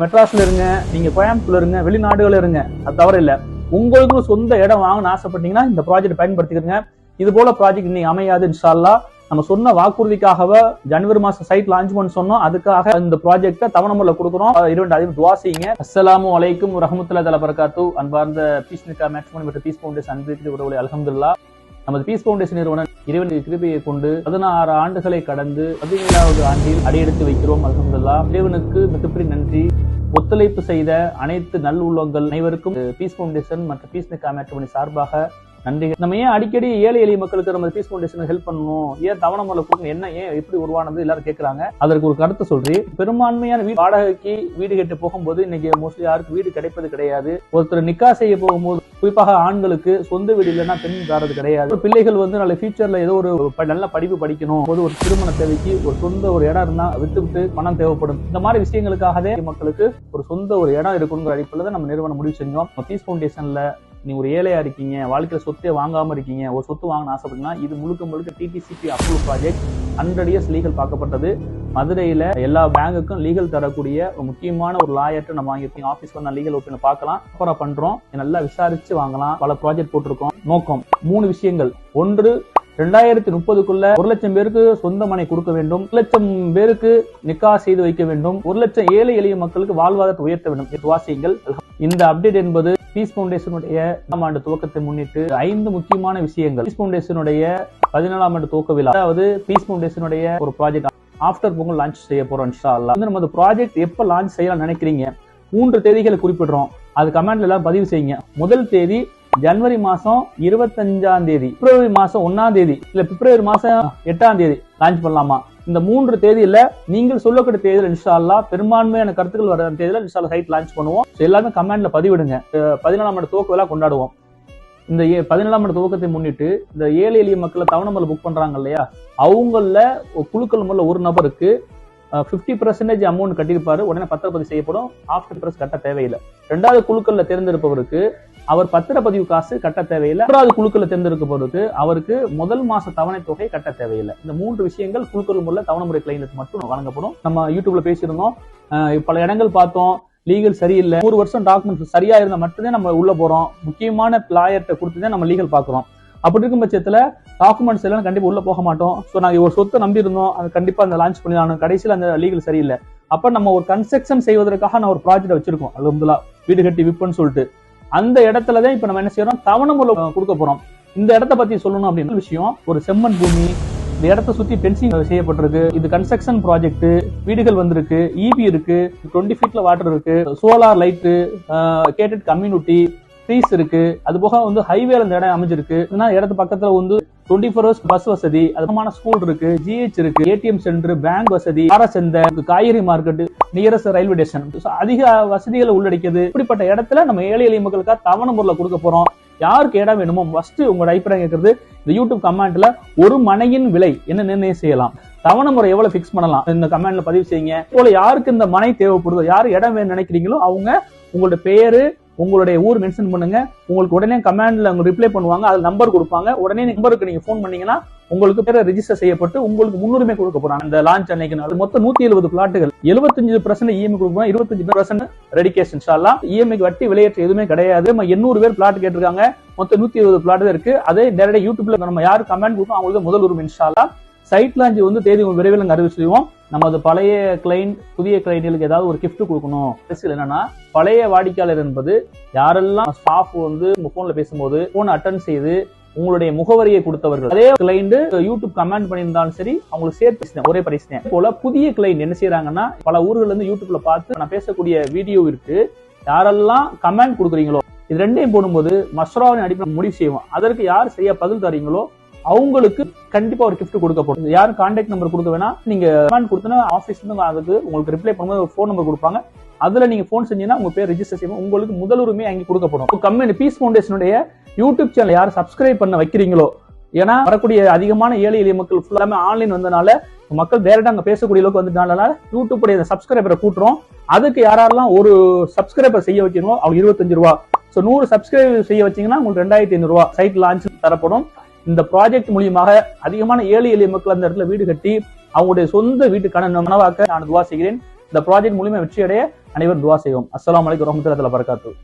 மெட்ராஸ்ல இருங்க நீங்க கோயம்புத்தூர்ல இருங்க வெளிநாடுகள் இருங்க. அது தவறு இல்ல. உங்களுக்கு சொந்த இடம் வாங்கணும்னு ஆசைப்பட்டீங்கன்னா இந்த ப்ராஜெக்ட் பயன்படுத்திக்கிறங்க இது போல ப்ராஜெக்ட் இன்னைக்கு அமையாது இன்ஷால்லா நம்ம சொன்ன வாக்குறுதிக்காகவே ஜனவரி மாசம் சைட் லான்ச் பண்ண சொன்னோம். அதுக்காக இந்த ப்ராஜெக்ட்டை தவணமுள்ள கொடுக்குறோம் இரண்டு அதிகம் துவா செய்யுங்க அஸ்லாம் வலைக்கும் ரஹமத்துல்லா தலபரகாத்து அன்பார்ந்த பீஸ் நிக்கா மேட்ச்மன் மற்றும் பீஸ் பவுண்டேஷன் அன்பிற்கு உறவுகளை நமது பீஸ் பவுண்டேஷன் நிறுவனம் இறைவனுடைய கிருபையை கொண்டு பதினாறு ஆண்டுகளை கடந்து பதினேழாவது ஆண்டில் அடியெடுத்து வைக்கிறோம். அலமதுல்லா இறைவனுக்கு மிகப்பெரிய நன்றி. ஒத்துழைப்பு செய்த அனைத்து நல் உள்ளங்கள் அனைவருக்கும் பீஸ் பவுண்டேஷன் மற்றும் பீஸ் நிக்கா சார்பாக நன்றிகள் நம்ம ஏன் அடிக்கடி ஏழை எளிய மக்களுக்கு நம்ம பீஸ் ஃபவுண்டேஷன் ஹெல்ப் பண்ணணும்? ஏன் தவணை முறை கொடுக்கணும் என்ன ஏன் எப்படி உருவானது? எல்லாரும் கேட்கறாங்க அதற்கு ஒரு கருத்து சொல்றி பெரும்பான்மையான வீடு வாடகைக்கு வீடு கட்டி போகும்போது இன்னைக்கு மோஸ்ட்லி யாருக்கு வீடு கிடைப்பது கிடையாது. ஒருத்தர் நிக்கா செய்ய போகும்போது குறிப்பாக ஆண்களுக்கு சொந்த வீடு இல்லைன்னா பெண் தரது கிடையாது. பிள்ளைகள் வந்து நல்ல ஃபியூச்சர்ல ஏதோ ஒரு நல்ல படிப்பு படிக்கணும். போது ஒரு திருமண தேவைக்கு ஒரு சொந்த ஒரு இடம் இருந்தா விட்டு விட்டு பணம் தேவைப்படும். இந்த மாதிரி விஷயங்களுக்காகவே மக்களுக்கு ஒரு சொந்த ஒரு இடம் இருக்கணுங்கிற அடிப்படையில் தான் நம்ம நிறுவனம் முடிவு செஞ்சோம். பீஸ் ஃபவுண்டேஷன்ல நீ ஒரு ஏழையா இருக்கீங்க வாழ்க்கையில சொத்தே வாங்காம இருக்கீங்க ஒரு சொத்து வாங்கணும் ஆசைப்பட்டீங்கன்னா இது முழுக்க முழுக்க DTCP approve project hundred years legal பார்க்கப்பட்டது. மதுரையில எல்லா பேங்குக்கும் லீகல் தரக்கூடிய ஒரு முக்கியமான ஒரு லாயர் நம்ம வாங்கியிருக்கோம். ஆஃபீஸ் வந்து லீகல் ஒப்பீனியன் பார்க்கலாம். அப்புறம் பண்றோம். நல்லா விசாரிச்சு வாங்கலாம். பல ப்ராஜெக்ட் போட்டிருக்கோம். நோக்கம். மூணு விஷயங்கள். ஒன்று ரெண்டாயிரத்தி முப்பதுக்குள்ள ஒரு லட்சம் பேருக்கு சொந்த மனை கொடுக்க வேண்டும். ஒரு லட்சம் பேருக்கு நிக்கா செய்து வைக்க வேண்டும். ஒரு லட்சம் ஏழை எளிய மக்களுக்கு வாழ்வாதாரத்தை உயர்த்த வேண்டும். இது வாசியுங்கள். இந்த அப்டேட் என்பது பீஸ் ஃபவுண்டேஷனுடைய ஆம் ஆண்டு துவக்கத்தை முன்னிட்டு ஐந்து முக்கியமான விஷயங்கள். பீஸ் ஃபவுண்டேஷனுடைய பதினேழாம் ஆண்டு துவக்க விழா. அதாவது பீஸ் ஃபவுண்டேஷனுடைய ஒரு ப்ராஜெக்ட் ஆஃப்டர் பொங்கல் லான்ச் செய்ய போறோம் இன்ஷா நம்ம ப்ராஜெக்ட் எப்ப லான்ச் செய்யலாம் நினைக்கிறீங்க? மூன்று தேதிகளை குறிப்பிடுறோம். அது கமெண்ட்ல எல்லாம் பதிவு செய்யுங்க. முதல் தேதி ஜனவரி மாசம் இருபத்தஞ்சாம் தேதி பிப்ரவரி மாசம் ஒன்னாம் தேதி இல்ல பிப்ரவரி மாசம் எட்டாம் தேதி லான்ச் பண்ணலாமா? இந்த மூன்று தேதியில நீங்கள் சொல்லக்கூடிய தேதியில் இன்ஷால்லா பெரும்பான்மையான கருத்துக்கள் வர தேதியில இன்ஷால்லா சைட் லான்ச் பண்ணுவோம். எல்லாமே கமெண்ட்ல பதிவிடுங்க. அஹ் பதினேழாம் ஆண்டு துவக்க விழா கொண்டாடுவோம். இந்த ஏ- பதினேழாம் ஆண்டு துவக்கத்தை முன்னிட்டு இந்த ஏழை எளிய மக்களை தவணமல்ல புக் பண்றாங்க இல்லையா? அவங்கள குழுக்கள் முதல்ல ஒரு நபருக்கு ஃபிஃப்டி பர்சன்டேஜ் அமௌண்ட் கட்டியிருப்பாரு. உடனே பத்திரப்பதிவு செய்யப்படும். ஆஃப்டர் பிரஸ் கட்ட தேவையில்லை. ரெண்டாவது குழுக்கள்ல தேர்ந்தெடுப்பவருக்கு அவர் பத்திரப்பதிவு காசு கட்ட தேவையில்லை. மூன்றாவது குழுக்கள்ல தேர்ந்தெடுப்பவருக்கு அவருக்கு முதல் மாச தவணை தொகை கட்ட தேவையில்லை. இந்த மூன்று விஷயங்கள் குழுக்கள் முறையில் தவணை முறை கிளைங்களுக்கு மட்டும் வழங்கப்படும். நம்ம யூடியூப்ல பேசியிருந்தோம். பல இடங்கள் பார்த்தோம். லீகல் சரியில்லை. ஒரு வருஷம் டாக்குமெண்ட் சரியா இருந்தால் மட்டும்தான் நம்ம உள்ள போறோம். முக்கியமான பிளாயர்கிட்ட கொடுத்து தான் நம்ம லீகல் பாக்குறோம் அப்படி இருக்கும் பட்சத்துல டாக்குமெண்ட்ஸ் எல்லாம் கண்டிப்பாக உள்ள போக மாட்டோம். ஸோ நாங்கள் ஒரு சொத்தை நம்பி இருந்தோம் அது கண்டிப்பாக அந்த லான்ச் பண்ணிடணும். கடைசியில் அந்த லீகல் சரியில்லை. அப்ப நம்ம ஒரு கன்ஸ்ட்ரக்ஷன் செய்வதற்காக நான் ஒரு ப்ராஜெக்ட் வச்சிருக்கோம். அது வீடு கட்டி விற்பன்னு சொல்லிட்டு. அந்த இடத்துல தான் இப்ப நம்ம என்ன செய்யறோம்? தவணை முறை கொடுக்க போறோம். இந்த இடத்த பத்தி சொல்லணும் அப்படின்னு விஷயம். ஒரு செம்மண் பூமி இந்த இடத்த சுத்தி பென்சிங் செய்யப்பட்டிருக்கு. இது கன்ஸ்ட்ரக்ஷன் ப்ராஜெக்ட் வீடுகள் வந்திருக்கு இபி இருக்கு டுவெண்ட்டி ஃபீட்ல வாட்டர் இருக்கு solar light gated community trees இருக்கு. அது போக வந்து ஹைவேல இந்த இடம் அமைஞ்சிருக்கு. இடத்து பக்கத்துல வந்து டுவெண்ட்டி ஃபோர் ஹவர்ஸ் பஸ் வசதி அதிகமான ஸ்கூல் இருக்கு ஜிஹெச் இருக்கு ஏடிஎம் சென்டர் பேங்க் வசதி சந்தை காய்கறி மார்க்கெட் நியரஸ்ட் ரயில்வே ஸ்டேஷன் அதிக வசதிகளை உள்ளடக்கியது. இப்படிப்பட்ட இடத்துல நம்ம ஏழை எளிய மக்களுக்காக தவணை முறையில் கொடுக்க போறோம். யாருக்கு இடம் வேணுமோ ஃபர்ஸ்ட் உங்களோட அபிப்பிராயம் கேட்கறது இந்த யூடியூப் கமெண்ட்ல ஒரு மனையின் விலை என்ன நிர்ணயம் செய்யலாம்? தவணை முறை எவ்வளவு ஃபிக்ஸ் பண்ணலாம்? இந்த கமெண்ட்ல பதிவு செய்யுங்க. போல யாருக்கு இந்த மனை தேவைப்படுதோ யார் இடம் வேணும்னு நினைக்கிறீங்களோ அவங்க உங்களோட பேரு உங்களுடைய ஊர் மென்ஷன் பண்ணுங்க. உங்களுக்கு உடனே கமெண்ட்ல அவங்க ரிப்ளை பண்ணுவாங்க. அதுல நம்பர் கொடுப்பாங்க. உடனே நம்பருக்கு நீங்க ஃபோன் பண்ணீங்கன்னா உங்களுக்கு பேர ரெஜிஸ்டர் செய்யப்பட்டு உங்களுக்கு முன்னுரிமை கொடுக்க போறாங்க. இந்த லான்ச் அன்னைக்கு மொத்தம் நூத்தி எழுபது பிளாட்டுகள் எழுபத்தஞ்சு பர்சன்ட் இஎம்ஐ கொடுப்போம் இருபத்தஞ்சு பர்சன்ட் ரெடிகேஷன் ஷாலாம் இஎம்ஐக்கு வட்டி விலையேற்ற எதுவுமே கிடையாது. எண்ணூறு பேர் பிளாட் கேட்டிருக்காங்க. மொத்தம் நூத்தி இருபது பிளாட் தான் இருக்கு. அதே டேரக்டா யூடியூப்ல நம்ம யார் கமெண்ட் கொடுக்கும் அவங்களுக்கு முதல் உரிமை இன்ஷால்லா சைட் லான்ச் வந்து தேதி விரைவில் நாங்க அறிவிச்சிருவோம் நம்ம அது பழைய கிளைண்ட் புதிய கிளைண்ட்களுக்கு ஏதாவது ஒரு கிஃப்ட் கொடுக்கணும். அரசியல் என்னன்னா பழைய வாடிக்கையாளர் என்பது யாரெல்லாம் ஸ்டாஃப் வந்து உங்க போன்ல பேசும்போது போன் அட்டன் செய்து உங்களுடைய முகவரியை கொடுத்தவர்கள். அதே கிளைண்ட் யூடியூப் கமெண்ட் பண்ணியிருந்தாலும் சரி அவங்களுக்கு சேர்த்து பேசினேன் ஒரே பரிசு போல புதிய கிளைண்ட் என்ன செய்யறாங்கன்னா பல ஊர்கள் இருந்து யூடியூப்ல பார்த்து நான் பேசக்கூடிய வீடியோ இருக்கு. யாரெல்லாம் கமெண்ட் கொடுக்குறீங்களோ இது ரெண்டையும் போடும்போது மஸ்ராவின் அடிப்படை முடிவு செய்வோம். அதற்கு யார் சரியா பதில் தரீங்களோ அவங்களுக்கு கண்டிப்பா ஒரு கிஃப்ட் கொடுக்கப்படும். யாரும் கான்டாக்ட் நம்பர் கொடுக்க வேணா நீங்க கமெண்ட் கொடுத்தனா ஆஃபீஸ் இருந்து அதுக்கு உங்களுக்கு ரிப்ளை பண்ணும்போது ஒரு ஃபோன் நம்பர் கொடுப்பாங்க. அதுல நீங்க ஃபோன் செஞ்சீங்கன்னா உங்க பேர் ரெஜிஸ்டர் செய்வோம் உங்களுக்கு முதல் உரிமை அங்கே கொடுக்கப்படும். கம்பெனி பீஸ் ஃபவுண்டேஷனுடைய யூடியூப் சேனல் யார் சப்ஸ்கிரைப் பண்ண வைக்கிறீங்களோ ஏன்னா வரக்கூடிய அதிகமான ஏழை எளிய மக்கள் ஃபுல்லாமே ஆன்லைன் வந்தனால மக்கள் டேரக்டா அங்க பேசக்கூடிய அளவுக்கு வந்துட்டனால யூடியூப் உடைய சப்ஸ்கிரைபரை கூட்டுறோம். அதுக்கு யாரெல்லாம் ஒரு சப்ஸ்கிரைபர் செய்ய வைக்கணும் அவங்க இருபத்தஞ்சு ரூபா. ஸோ நூறு சப்ஸ்கிரைபர் செய்ய வச்சீங்கன்னா உங்களுக்கு ரெண்டாயிரத்தி ஐநூறு ரூபா. சைட் லான்ச் தரப்படும். இந்த ப்ராஜெக்ட் மூலியமாக அதிகமான ஏழை எளிய மக்கள் அந்த இடத்துல வீடு கட்டி அவங்களுடைய சொந்த வீட்டுக்கான நனவாக்க நான் துவா செய்கிறேன். இந்த ப்ராஜெக்ட் மூலியமா வெற்றியடைய அனைவரும் துவா செய்வோம். அஸ்லாம் அலைக்கும் வரமத்துல வபரகாத்துஹு.